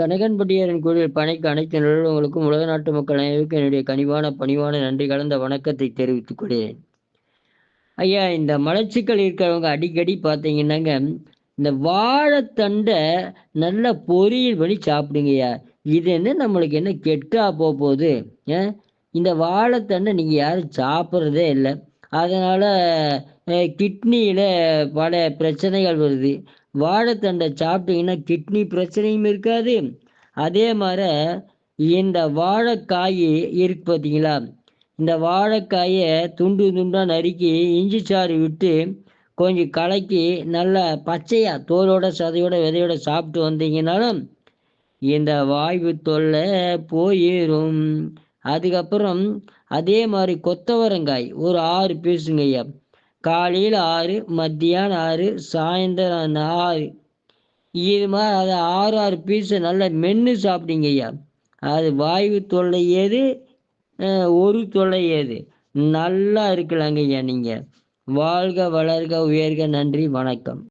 கனகன்பட்டியாரின் கோயில் பணிக்கு அனைத்து நிறுவனங்களுக்கும் உலக நாட்டு மக்கள் அனைவருக்கும் என்னுடைய கனிவான பணிவான நன்றி கலந்த வணக்கத்தை தெரிவித்துக் கொள்கிறேன். ஐயா இந்த மலச்சிக்கல் இருக்கிறவங்க அடிக்கடி பார்த்தீங்கன்னாங்க இந்த வாழைத்தண்டை நல்ல பொரியல் பண்ணி சாப்பிடுங்கய்யா இது என்ன நம்மளுக்கு என்ன கெட்டா போக போகுது இந்த வாழைத்தண்டை நீங்கள் யாரும் சாப்பிட்றதே இல்லை. அதனால் கிட்னியில் பல பிரச்சனைகள் வருது. வாழைத்தண்டை சாப்பிட்டீங்கன்னா கிட்னி பிரச்சனையும் இருக்காது. அதே மாதிரி இந்த வாழைக்காய் இருக்கு பார்த்தீங்களா? இந்த வாழைக்காயை துண்டு துண்டாக நறுக்கி இஞ்சி சாறு விட்டு கொஞ்சம் கலக்கி நல்லா பச்சையாக தோலோட சதையோட விதையோட சாப்பிட்டு வந்தீங்கனாலும் இந்த வாய்வு தொல்லை போயிடும் அதுக்கப்புறம் அதே மாதிரி கொத்தவரங்காய் ஒரு ஆறு பீஸுங்க ஐயா காலையில் ஆறு மத்தியானம் ஆறு சாயந்தரம் ஆறு. இது மாதிரி அது ஆறு ஆறு பீஸை நல்லா மென்று சாப்பிடுங்க ஐயா. அது வாயு தொல்லை ஏது? ஒரு தொல்லை ஏது? நல்லா இருக்கலாங்க ஐயா நீங்கள் வாழ்க வளர்க உயர்க நன்றி வணக்கம்.